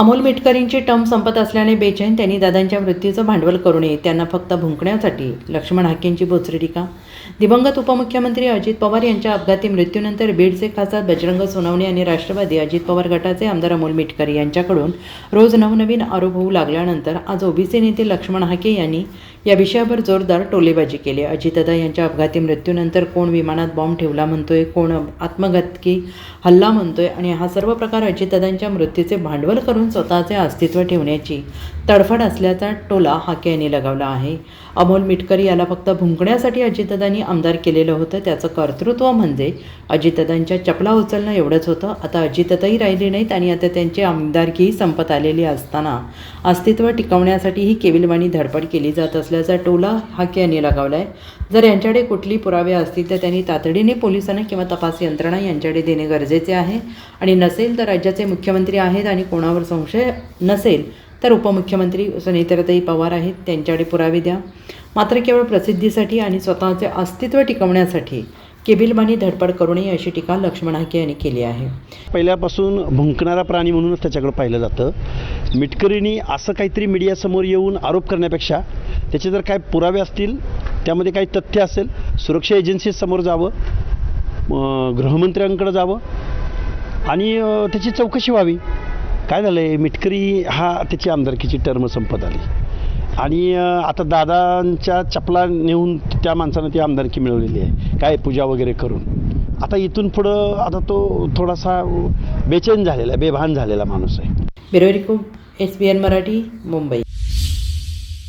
Amol मिटकरींची term संपत असल्याने बेचैन त्यांनी दादांच्या मृत्यूचं भांडवल करू नये त्यांना फक्त भुंकण्यासाठी. लक्ष्मण हाकेंची बोचरी टीका. दिवंगत उपमुख्यमंत्री अजित पवार यांच्या अपघाती मृत्यूनंतर बीडचे खासदार बजरंग सोनवणे आणि राष्ट्रवादी अजित पवार गटाचे आमदार अमोल मिटकरी यांच्याकडून रोज नवनवीन आरोप होऊ लागल्यानंतर आज ओबीसी नेते लक्ष्मण हाके यांनी या विषयावर जोरदार टोलेबाजी केली. अजितदादा यांच्या अपघाती मृत्यूनंतर कोण विमानात बॉम्ब ठेवला म्हणतोय कोण आत्मघातकी हल्ला म्हणतोय आणि हा सर्व प्रकार अजितदादांच्या मृत्यूचे भांडवल करून स्वतःचे अस्तित्व ठेवण्याची तडफड असल्याचा टोला हाके यांनी लगावला आहे. अमोल मिटकरी याला फक्त भुंकण्यासाठी अजितदादांनी आमदार केलेलं होतं त्याचं कर्तृत्व म्हणजे अजितदादांच्या चपला उचलणं एवढंच होतं. आता अजितदाही राहिले नाहीत आणि आता त्यांची आमदारकीही संपत आलेली असताना अस्तित्व टिकवण्यासाठी ही केविलवाणी धडपड केली जात असल्याचा टोला हाके यांनी लगावला आहे जर यांच्याकडे कुठली पुरावे असतील तर त्यांनी तातडीने पोलिसांना किंवा तपास यंत्रणा यांच्याकडे देणे गरजेचे आहे. आणि नसेल तर राज्याचे मुख्यमंत्री आहेत आणि कोणावर संशय नसेल तर उपमुख्यमंत्री सुनेत्रताई पवार आहेत त्यांच्याकडे पुरावे द्या. मात्र केवळ प्रसिद्धीसाठी आणि स्वतःचे अस्तित्व टिकवण्यासाठी केबिलमानी धडपड करू नये अशी टीका लक्ष्मण हाके यांनी केली आहे. पहिल्यापासून भुंकणारा प्राणी म्हणूनच त्याच्याकडे पाहिलं जातं. मिटकरींनी असं काहीतरी मीडियासमोर येऊन आरोप करण्यापेक्षा त्याचे जर काय पुरावे असतील त्यामध्ये काही तथ्य असेल सुरक्षा एजन्सीसमोर जावं गृहमंत्र्यांकडे जावं आणि त्याची चौकशी व्हावी. काय झालं आहे मिटकरी हा त्याची आमदारकीची टर्म संपत आली. आणि आता दादांच्या चपला नेऊन त्या माणसानं ती आमदारकी मिळवलेली आहे. काय पूजा वगैरे करून. आता इथून पुढं आता तो थोडासा बेचैन झालेला आहे बेभान झालेला माणूस आहे. Bureau S B N Marathi Mumbai.